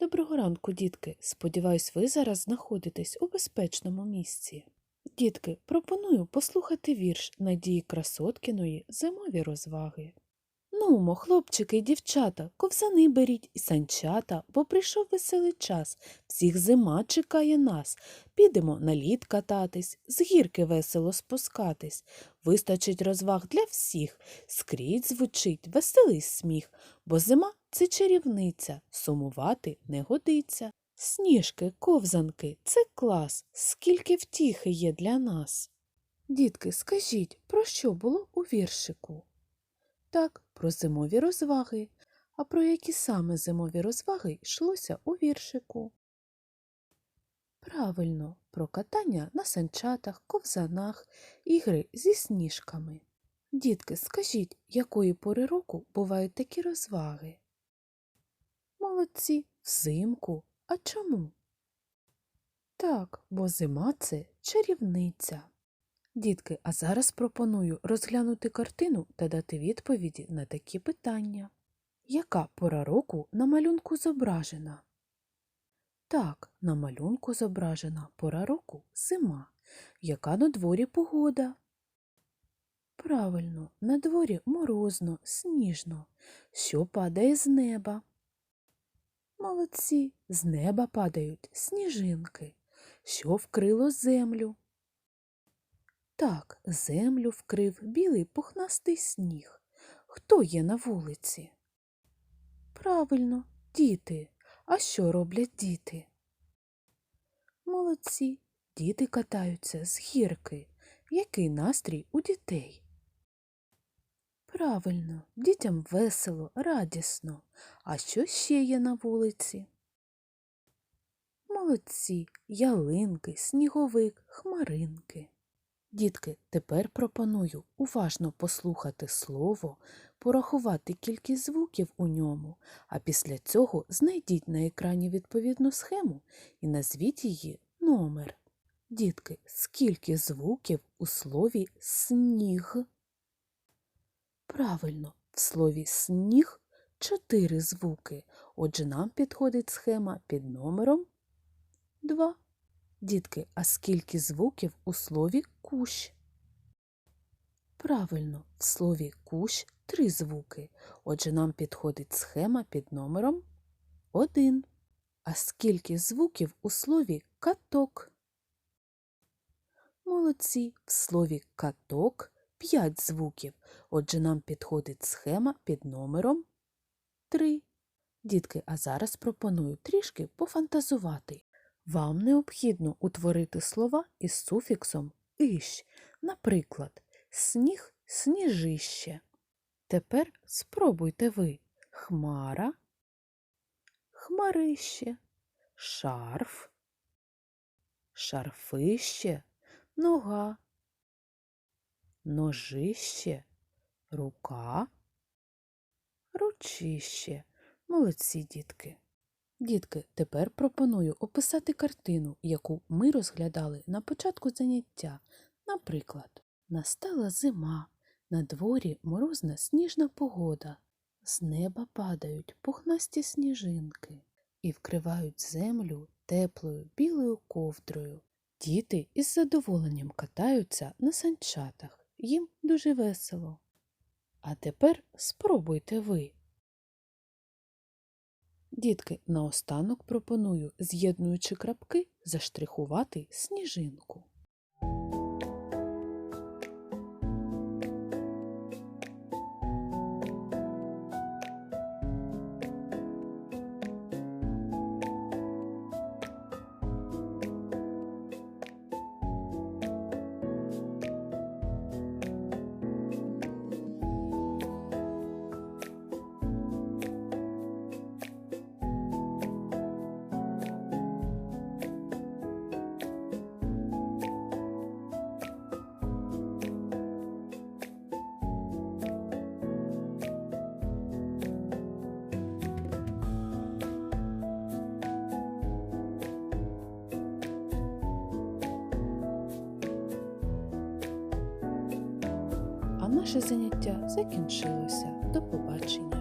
Доброго ранку, дітки. Сподіваюсь, ви зараз знаходитесь у безпечному місці. Дітки, пропоную послухати вірш Надії Красоткіної Зимові розваги. Нумо, хлопчики й дівчата, ковзани беріть і санчата, бо прийшов веселий час, всіх зима чекає нас. Підемо на лід кататись, з гірки весело спускатись. Вистачить розваг для всіх, скрізь звучить веселий сміх, бо зима це чарівниця, сумувати не годиться. Сніжки, ковзанки це клас, скільки втіхи є для нас. Дітки, скажіть, про що було у віршику? Так, про зимові розваги. А про які саме зимові розваги йшлося у віршику? Правильно, про катання на санчатах, ковзанах, ігри зі сніжками. Дітки, скажіть, якої пори року бувають такі розваги? Молодці, взимку. А чому? Так, бо зима це чарівниця. Дітки, а зараз пропоную розглянути картину та дати відповіді на такі питання. Яка пора року на малюнку зображена? Так, на малюнку зображена пора року зима. Яка на дворі погода? Правильно, на дворі морозно, сніжно. Що падає з неба? Молодці, з неба падають сніжинки. Що вкрило землю? Так, землю вкрив білий пухнастий сніг. Хто є на вулиці? Правильно, діти. А що роблять діти? Молодці, діти катаються з гірки. Який настрій у дітей? Правильно, дітям весело, радісно. А що ще є на вулиці? Молодці, ялинки, сніговик, хмаринки. Дітки, тепер пропоную уважно послухати слово, порахувати кількість звуків у ньому, а після цього знайдіть на екрані відповідну схему і назвіть її номер. Дітки, скільки звуків у слові сніг? Правильно, в слові сніг чотири звуки. Отже, нам підходить схема під номером 2. Дітки, а скільки звуків у слові кущ? Правильно, в слові кущ три звуки. Отже, нам підходить схема під номером 1. А скільки звуків у слові каток? Молодці, в слові каток 5 звуків. Отже, нам підходить схема під номером 3. Дітки, а зараз пропоную трішки пофантазувати. Вам необхідно утворити слова із суфіксом «ищ», наприклад, сніг, сніжище. Тепер спробуйте ви. Хмара, хмарище, шарф, шарфище, нога, ножище, рука, ручище. Молодці, дітки. Дітки, тепер пропоную описати картину, яку ми розглядали на початку заняття. Наприклад, настала зима, на дворі морозна сніжна погода, з неба падають пухнасті сніжинки і вкривають землю теплою білою ковдрою. Діти із задоволенням катаються на санчатах, їм дуже весело. А тепер спробуйте ви. Дітки, наостанок пропоную, з'єднуючи крапки, заштрихувати сніжинку. Наше заняття закінчилося. До побачення.